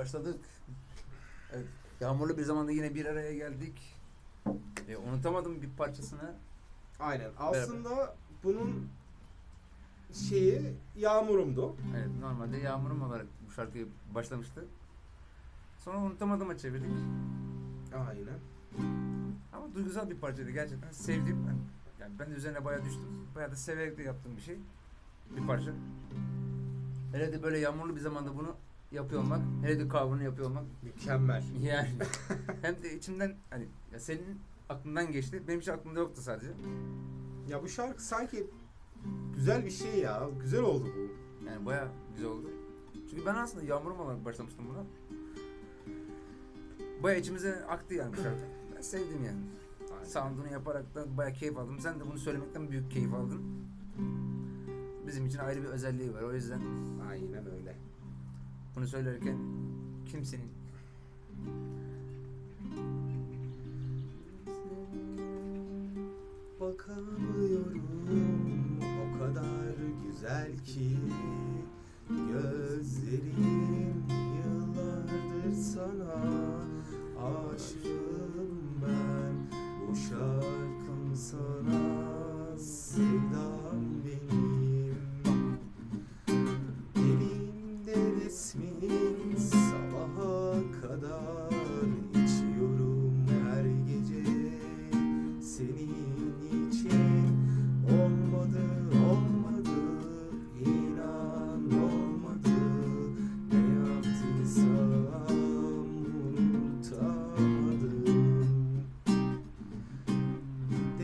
başladık. Evet, yağmurlu bir zamanda yine bir araya geldik. E, unutamadım bir parçasını. Aynen. Aslında bunun şeyi Yağmur'umdu. Evet, normalde Yağmurum olarak bu şarkıyı başlamıştı. Sonra unutamadıma çevirdik. Aynen. Ama duygusal bir parçaydı gerçekten. Sevdim. Ben, yani ben de üzerine bayağı düştüm. Bayağı da severek de yaptığım bir şey. Bir parça. Hele de böyle yağmurlu bir zamanda bunu yapıyor olmak, hele de cover'ını yapıyor olmak Mükemmel. yani hem de içimden hani ya senin aklından geçti. Benim hiç aklımda yoktu sadece. Ya bu şarkı sanki güzel bir şey ya. Güzel oldu bu. Yani bayağı güzel oldu. Çünkü ben aslında yağmurum olarak başlamıştım buna. Bayağı içimize aktı yani bu şarkı. Ben sevdim yani. Sound'unu yaparak da bayağı keyif aldım. Sen de bunu söylemekten büyük keyif aldın. Bizim için ayrı bir özelliği var. O yüzden Aynen öyle. Bunu söylerken kimsenin Bakamıyorum o kadar güzel ki Gözlerim yıllardır sana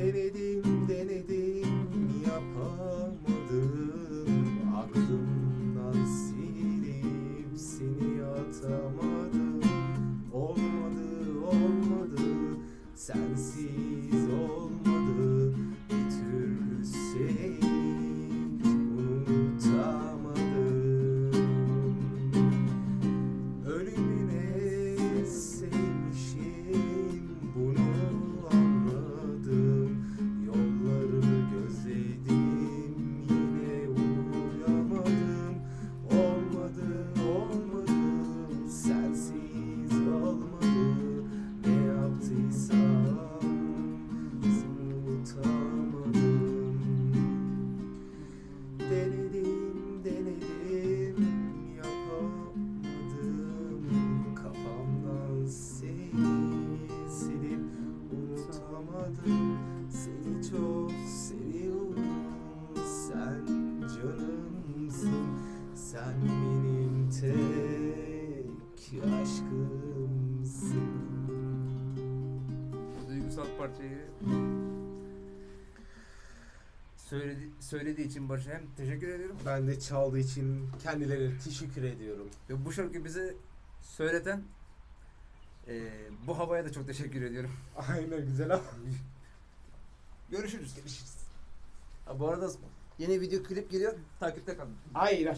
Denedim denedim yapamadım. Aklımdan silip seni atamadım. Olmadı olmadı sensiz unutamadım Seni çok seviyorum. Sen canımsın. Sen benim tek aşkımsın. Duygusal parçayı söyledi, söylediği için Barış'a hem teşekkür ediyorum. Ben de çaldığı için kendilerine teşekkür ediyorum. Ve bu şarkıyı bize söyleten eee, bu havaya da çok teşekkür ediyorum. Aynen güzel ama Görüşürüz. Ha, bu arada yeni video klip geliyor. Takipte kalın. Aynen